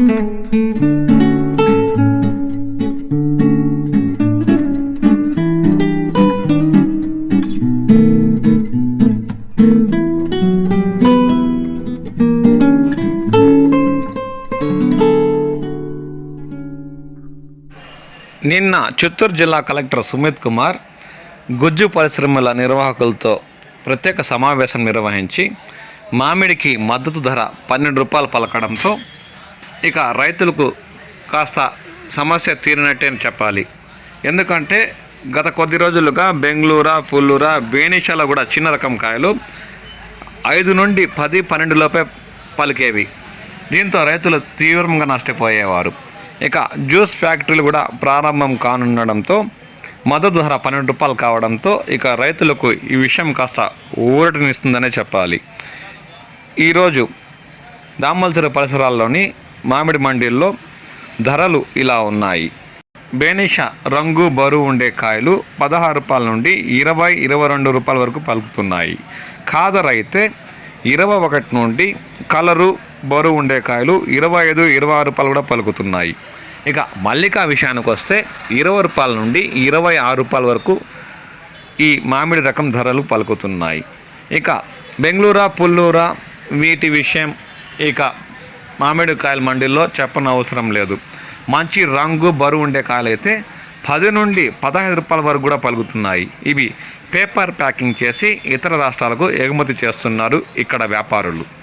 నిన్న చిత్తూరు జిల్లా కలెక్టర్ సుమిత్ కుమార్ గుజ్జు పరిశ్రమల నిర్వాహకులతో ప్రత్యేక సమావేశం నిర్వహించి మామిడికి మద్దతు ధర పన్నెండు రూపాయలు పలకడంతో ఇక రైతులకు కాస్త సమస్య తీరినట్టే అని చెప్పాలి. ఎందుకంటే గత కొద్ది రోజులుగా బెంగళూరా పుల్లూరా బేనిషాల కూడా చిన్న రకం కాయలు ఐదు నుండి పది పన్నెండు లోపే పలికేవి. దీంతో రైతులు తీవ్రంగా నష్టపోయేవారు. ఇక జ్యూస్ ఫ్యాక్టరీలు కూడా ప్రారంభం కానుండడంతో మద్దతు ధర పన్నెండు రూపాయలు కావడంతో ఇక రైతులకు ఈ విషయం కాస్త ఊరటనిస్తుందనే చెప్పాలి. ఈరోజు దామల్చెరు పరిసరాల్లోని మామిడి మండీల్లో ధరలు ఇలా ఉన్నాయి. బేనిష రంగు బరువు ఉండే కాయలు పదహారు రూపాయల నుండి ఇరవై ఇరవై రెండు రూపాయల వరకు పలుకుతున్నాయి. ఖాదర్ అయితే ఇరవై ఒకటి నుండి కలరు బరువు ఉండే కాయలు ఇరవై ఐదు ఇరవై ఆరు రూపాయలు కూడా పలుకుతున్నాయి. ఇక మల్లికా విషయానికి వస్తే ఇరవై రూపాయల నుండి ఇరవై ఆరు రూపాయల వరకు ఈ మామిడి రకం ధరలు పలుకుతున్నాయి. ఇక బెంగళూరా పుల్లూరా వీటి విషయం ఇక మామిడి కాయల మండీల్లో చెప్పనవసరం లేదు. మంచి రంగు బరువు ఉండే కాయలైతే పది నుండి పదహైదు రూపాయల వరకు కూడా పలుకుతున్నాయి. ఇవి పేపర్ ప్యాకింగ్ చేసి ఇతర రాష్ట్రాలకు ఎగుమతి చేస్తున్నారు ఇక్కడ వ్యాపారులు.